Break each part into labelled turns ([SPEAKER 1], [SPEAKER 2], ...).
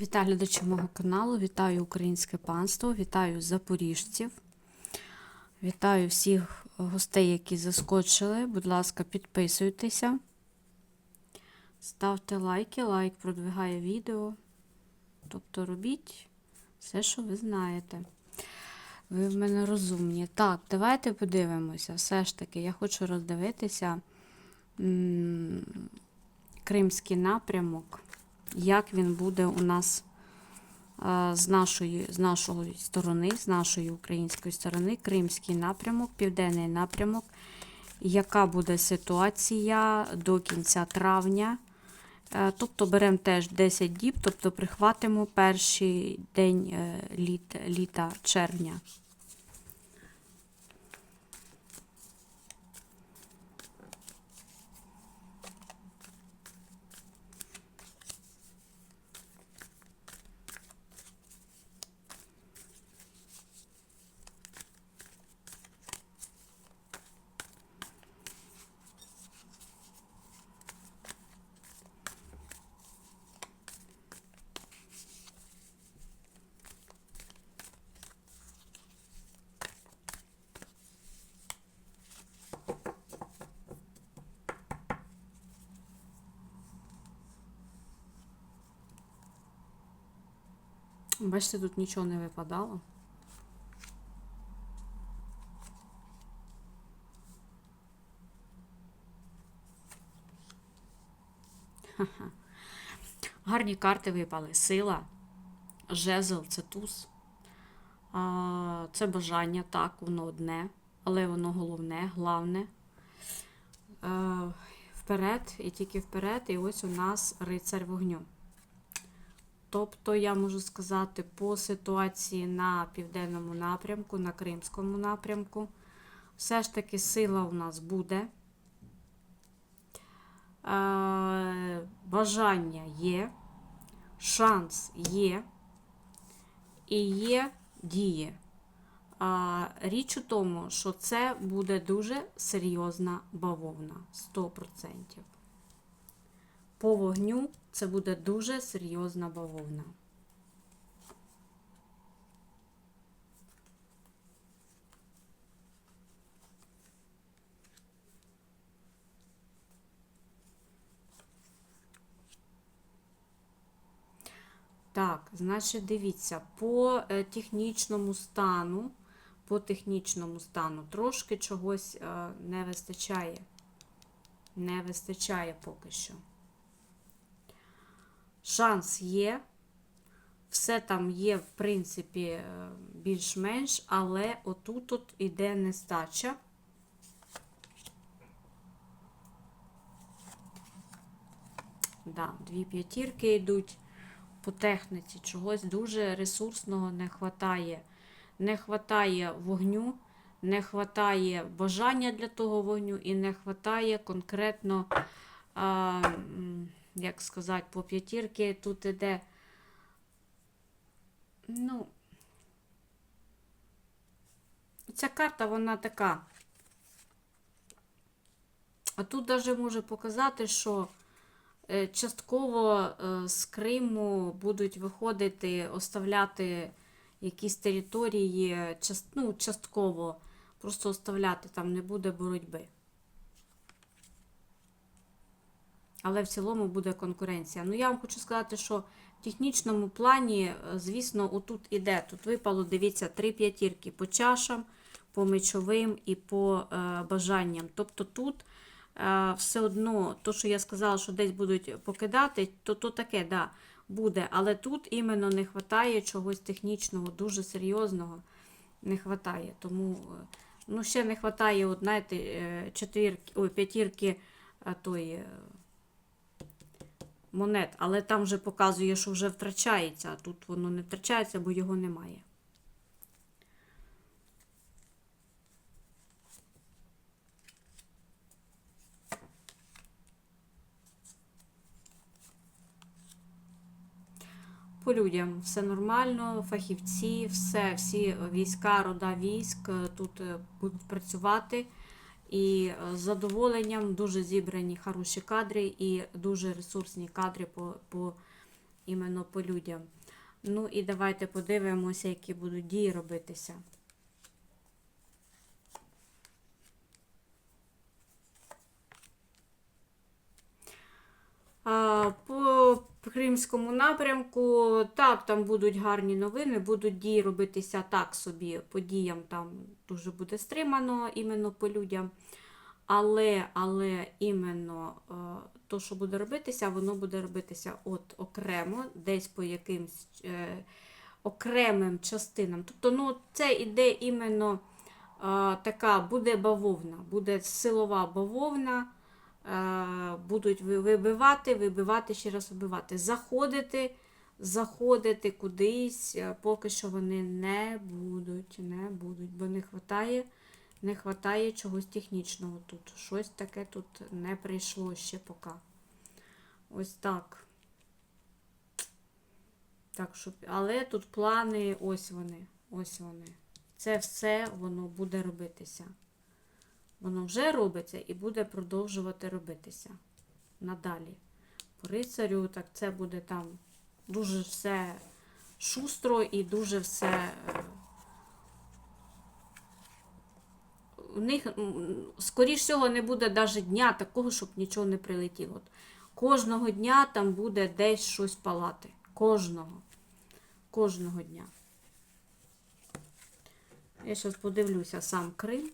[SPEAKER 1] Вітаю глядачів мого каналу, вітаю українське панство, вітаю запоріжців, вітаю всіх гостей, які заскочили. Будь ласка, підписуйтеся, ставте лайки, лайк продвигає відео. Тобто робіть все, що ви знаєте. Ви в мене розумні. Так, давайте подивимося. Все ж таки, я хочу роздивитися м, кримський напрямок як він буде у нас е, з нашої, з нашої сторони, з нашої української сторони, Кримський напрямок, Південний напрямок, яка буде ситуація до кінця травня. Е, Тобто беремо теж 10 діб, тобто прихватимо перший день е, літ, літа червня. Бачите, тут нічого не випадало. Гарні карти випали. Сила, жезл це туз. Це бажання, так, воно одне, але воно головне, главне. А, Вперед, і тільки вперед, і ось у нас рицарь вогню. Тобто, я можу сказати, по ситуації на південному напрямку, на Кримському напрямку, все ж таки сила у нас буде. Е, Бажання є, шанс є і є дії. Річ у тому, що це буде дуже серйозна бавовна 100%. По вогню це буде дуже серйозна бавовна. Так, значить, дивіться, по е, технічному стану, по технічному стану трошки чогось е, не вистачає. Не вистачає поки що. Шанс є. Все там є, в принципі, е, більш-менш, але отут от іде нестача. Да, дві п'ятірки йдуть по техніці. Чогось дуже ресурсного не вистачає. Не вистачає вогню, не вистачає бажання для того вогню і не вистачає конкретно, а, як сказати, по п'ятірки тут іде. Ну, ця карта, вона така. А тут навіть може показати, що е, частково е, з Криму будуть виходити, оставляти якісь території, ну, частково просто оставляти, там не буде боротьби. Але в цілому буде конкуренція. Ну, я вам хочу сказати, що в технічному плані, е, звісно, отут іде. Тут випало, дивіться, три п'ятірки по чашам, по мечовим і по е, бажанням. Тобто тут е, все одно, то, що я сказала, що десь будуть покидати, то то таке, да, буде. Але тут іменно не вистачає чогось технічного, дуже серйозного. Не вистачає. Тому е, ну, ще не вистачає, от, знаєте, е, четвірки, ой, п'ятірки тої. Монет, але там вже показує, що вже втрачається, а тут воно не втрачається, бо його немає. По людям все нормально, фахівці, все, всі війська, рода військ е, тут е, будуть працювати. І е, з задоволенням дуже зібрані хороші кадри і дуже ресурсні кадри по, по іменно по людям. Ну і давайте подивимося, які будуть дії робитися. По Кримському напрямку, так, там будуть гарні новини, будуть дії робитися так собі, подіям там дуже буде стримано іменно по людям. Але, але іменно е, то, що буде робитися, воно буде робитися от окремо, десь по якимсь е, окремим частинам. Тобто, ну, це іде іменно е, така, буде бавовна, буде силова бавовна. Е, будуть вибивати, вибивати, ще раз вибивати. Заходити, заходити кудись, е, поки що вони не будуть, не будуть, бо не хватає, не хватає чогось технічного тут. Щось таке тут не прийшло ще поки. Ось так. Так, щоб... Але тут плани, ось вони, ось вони. Це все воно буде робитися. Воно вже робиться і буде продовжувати робитися надалі. По рицарю, так це буде там дуже все шустро і дуже все. е, У них, скоріш всього, не буде навіть дня такого, щоб нічого не прилетіло. От Кожного дня там буде десь щось палати. Кожного. Кожного дня. Я зараз подивлюся сам Крим.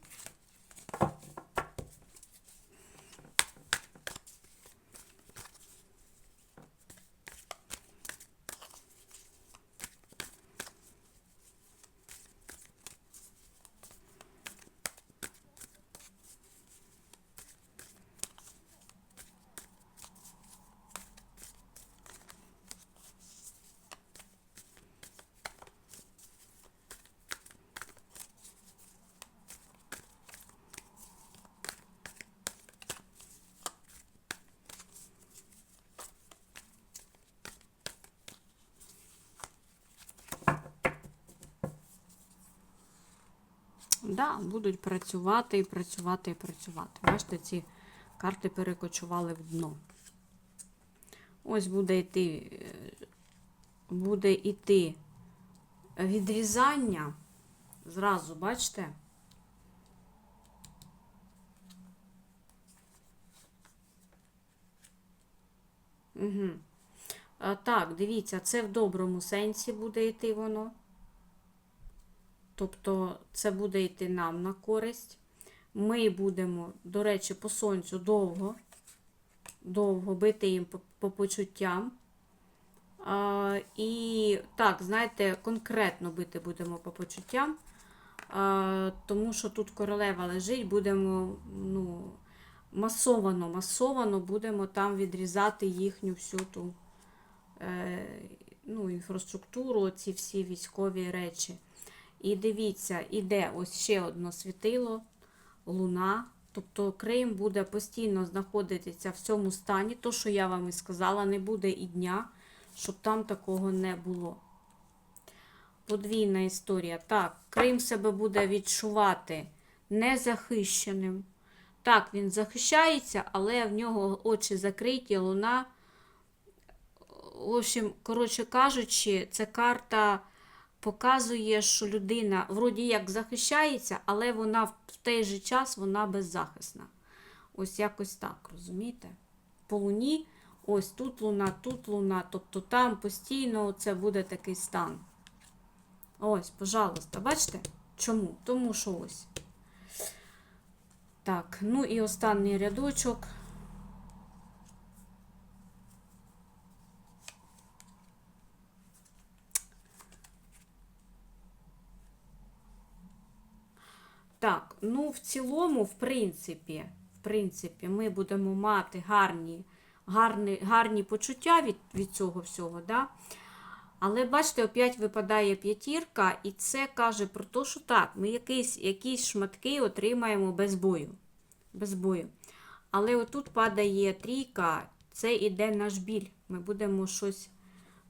[SPEAKER 1] Да, будуть працювати і працювати і працювати. Бачите, ці карти перекочували в дно. Ось буде йти, е, буде йти відрізання. Зразу, бачите? Угу. А, так, дивіться, це в доброму сенсі буде йти воно. Тобто це буде йти нам на користь. Ми будемо, до речі, по сонцю довго, довго бити їм по, по почуттям. А, і так, знаєте, конкретно бити будемо по почуттям, а, тому що тут королева лежить, будемо ну, масовано, масовано будемо там відрізати їхню всю ту е, ну, інфраструктуру, ці всі військові речі. І дивіться, іде ось ще одно світило, луна. Тобто Крим буде постійно знаходитися в цьому стані. То, що я вам і сказала, не буде і дня, щоб там такого не було. Подвійна історія. Так, Крим себе буде відчувати незахищеним. Так, він захищається, але в нього очі закриті, луна. В общем, коротше кажучи, це карта показує, що людина вроді як захищається, але вона в той же час вона беззахисна. Ось якось так, розумієте? По луні, ось тут луна, тут луна, тобто там постійно це буде такий стан. Ось, пожалуйста, бачите? Чому? Тому що ось. Так, ну і останній рядочок. Ну в цілому, в принципі, в принципі, ми будемо мати гарні, гарні, гарні почуття від, від цього всього. Да? Але бачите, опять випадає п'ятірка, і це каже про те, що так, ми якісь, якісь шматки отримаємо без бою. Без бою. Але отут падає трійка, це іде наш біль. Ми будемо щось,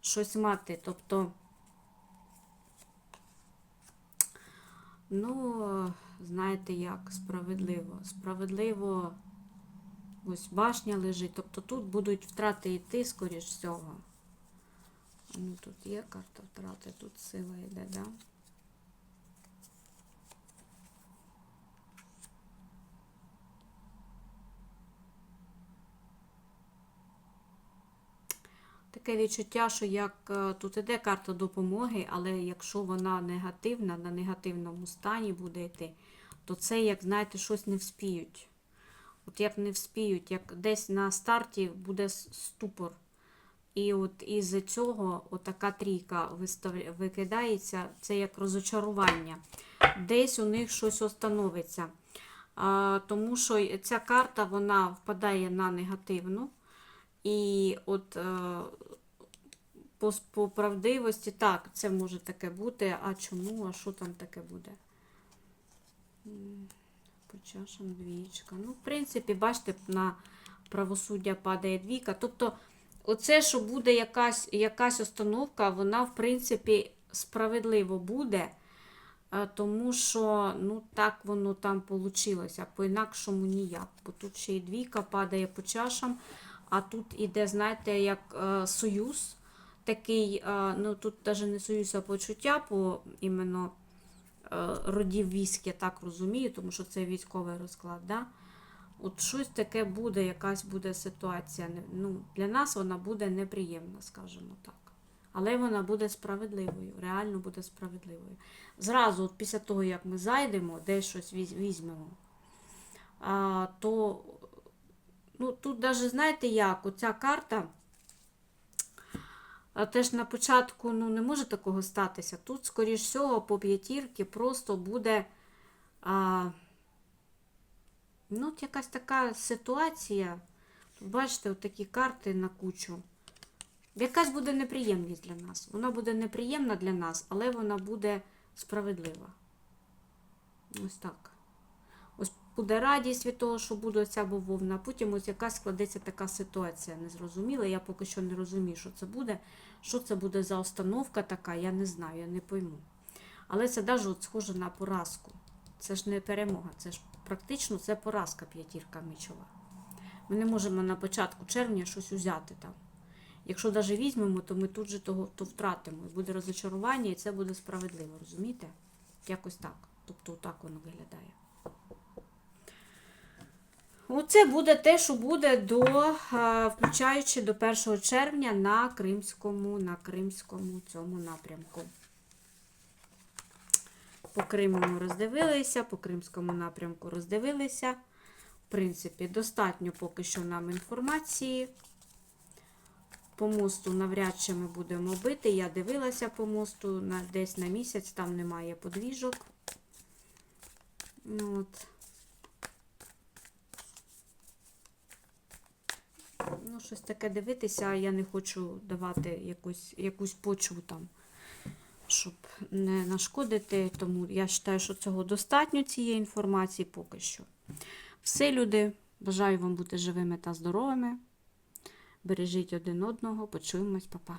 [SPEAKER 1] щось мати. Тобто, ну, знаєте як, справедливо. Справедливо, ось башня лежить. Тобто тут будуть втрати йти, скоріш всього. Ну, тут є карта втрати, тут сила йде, да? Таке відчуття, що як е, тут іде карта допомоги, але якщо вона негативна, на негативному стані буде йти, то це, як знаєте, щось не вспіють. От як не вспіють, як десь на старті буде ступор. І от із цього отака трійка викидається, це як розочарування. Десь у них щось остановиться. А, тому що ця карта вона впадає на негативну. І от е, по, по правдивості, так, це може таке бути. А чому? А що там таке буде? По чашам двічка. Ну, в принципі, бачите, на правосуддя падає двійка. Тобто, оце, що буде якась, якась установка, вона, в принципі, справедливо буде. е, Тому що ну так воно там вийшло, по-інакшому ніяк. Бо тут ще й двійка падає по чашам, а тут іде, знаєте, як е, союз такий, е, ну тут навіть не союз, а почуття по іменно родів військ, я так розумію, тому що це військовий розклад. Да? От щось таке буде, якась буде ситуація. Ну, для нас вона буде неприємна, скажімо так. Але вона буде справедливою, реально буде справедливою. Зразу, от після того, як ми зайдемо, десь щось візьмемо, то ну, тут навіть знаєте як, оця карта. А теж на початку ну, не може такого статися. Тут, скоріш всього, по п'ятірки просто буде а, ну, якась така ситуація. Тут, бачите, такі карти на кучу. Якась буде неприємність для нас. Вона буде неприємна для нас, але вона буде справедлива. Ось так. Буде радість від того, що буде ця бавовна, потім ось якась складеться така ситуація незрозуміла. Я поки що не розумію, що це буде. Що це буде за установка така, я не знаю, я не пойму. Але це навіть схоже на поразку. Це ж не перемога, це ж практично це поразка п'ятірка мечова. Ми не можемо на початку червня щось узяти там. Якщо навіть візьмемо, то ми тут же того то втратимо. І буде розочарування, і це буде справедливо, розумієте? Якось так. Тобто так воно виглядає. Оце буде те, що буде до, включаючи до 1 червня на Кримському, на Кримському цьому напрямку. По Криму ми роздивилися, по Кримському напрямку роздивилися. В принципі, достатньо поки що нам інформації. По мосту навряд чи ми будемо бити. Я дивилася по мосту десь на місяць, там немає подвіжок. Ну, от. Ну, щось таке дивитися, я не хочу давати якусь, якусь почву там, щоб не нашкодити. Тому я вважаю, що цього достатньо цієї інформації поки що. Все, люди, бажаю вам бути живими та здоровими. Бережіть один одного, почуємось, па-па.